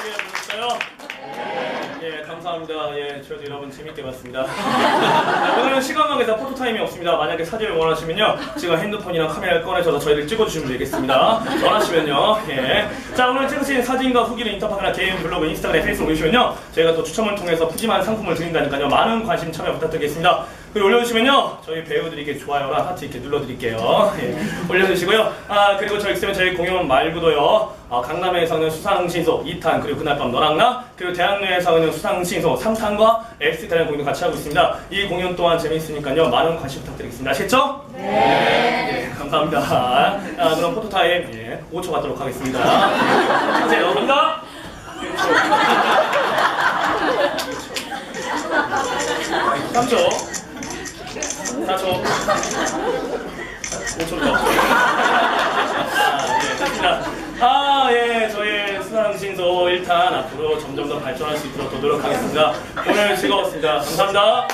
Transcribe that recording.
재밌게 보셨어요? 예, 감사합니다. 예, 저도 여러분 재밌게 봤습니다. 네, 오늘은 시간 관계상 포토타임이 없습니다. 만약에 사진을 원하시면요. 제가 핸드폰이랑 카메라를 꺼내셔서 저희를 찍어주시면 되겠습니다. 원하시면요. 예. 자, 오늘 찍으신 사진과 후기를 인터파크나 개인 블로그, 인스타그램, 페이스북 올리시면요. 저희가 또 추첨을 통해서 푸짐한 상품을 드린다니까요. 많은 관심 참여 부탁드리겠습니다. 그리고 올려주시면요. 저희 배우들에게 좋아요랑 하트 이렇게 눌러드릴게요. 예. 올려주시고요. 아, 그리고 저희 있으면 저희 공연 말고도요. 아, 강남에서는 수상신소 2탄, 그리고 그날 밤 너랑 나, 그리고 대학로에서는 수상신소 3탄과 엑스타라는 공연 같이 하고 있습니다. 이 공연 또한 재미있으니까요. 많은 관심 부탁드리겠습니다. 아시겠죠? 네. 예, 감사합니다. 아, 그럼 포토타임 예, 5초 갖도록 하겠습니다. 찍으세요. 감사합니다. 3초. 4초. 5초 더. 아, 예, 됐습니다. 아, 예, 저희 수상신소 1탄 앞으로 점점 더 발전할 수 있도록 더 노력하겠습니다. 오늘 즐거웠습니다. 감사합니다.